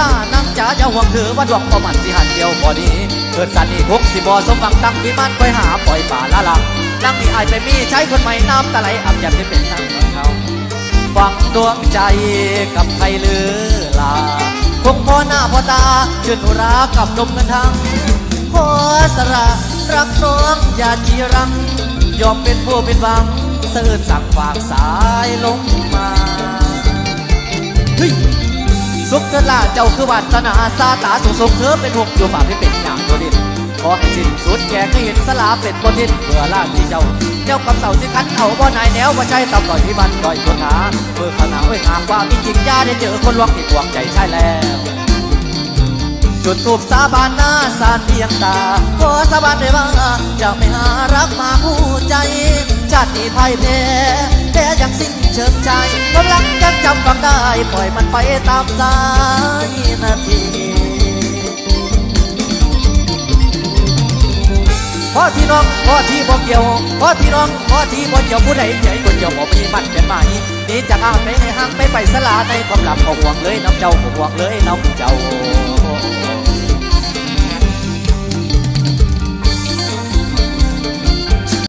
ลานั่งจ๋าอย่าห่วงเธอว่าดวงบ่มันสิหันเดียวบ่นี้เกิดสันนี่ทุกสิบ่สมหวังตั้งวิมานไปหาปล่อยป่าละลังนั่งนี่อายไปมีใช้คนใหม่น้ำตาไหลอับยามที่เป็นนั่งของเขาฟังดวงใจกับใครหรือลาคงพอหน้าพอตาชื่นอุรากับนมเงินทั้งขอสระรักน้องอย่าจีรังยอมเป็นผู้เป็นหวังเสื่อสั่งฝากสายลงมา กิดล่าเจ้าคือวาสนาซาตาสุขสุขเธอเป็นหกอยู่ฝ่ากที่เป็นอย่างโดดินขอให้สิ้นสุดแก่ให้เห็นสลาเป็นบนทิศเพื่อล่าที่เจ้า เจ้ากับเสาสิคันเอาบ่นายแนวว่าใจตำต่อยที่บันต่อยคนหาเมื่อขนาเอ้ยหากว่ามีจริงยาได้เจอคนลวงที่หวงใจใช่แล้วจุดทูบสาบานหน้าสารเพียงตาขอสาบานได้ว่าจะไม่หารักมาคู่ใจชาตินี้พ่ายแพ้แพ้ยังสิ้นเชิงใจความรัก ได้ปล่อยมันไปตามสายนาทีพ่อที่น้องพ่อที่บ่เกี่ยวพ่อที่น้องพ่อที่บ่เกี่ยวผู้ใดใจคนเดียวบ่มีมันเป็นไหมนี่จากอ้างไปในห้างไปไปสลาในความหลับของห่วงเลยน้ำเจ้าก็ห่วงเลยน้ำเจ้า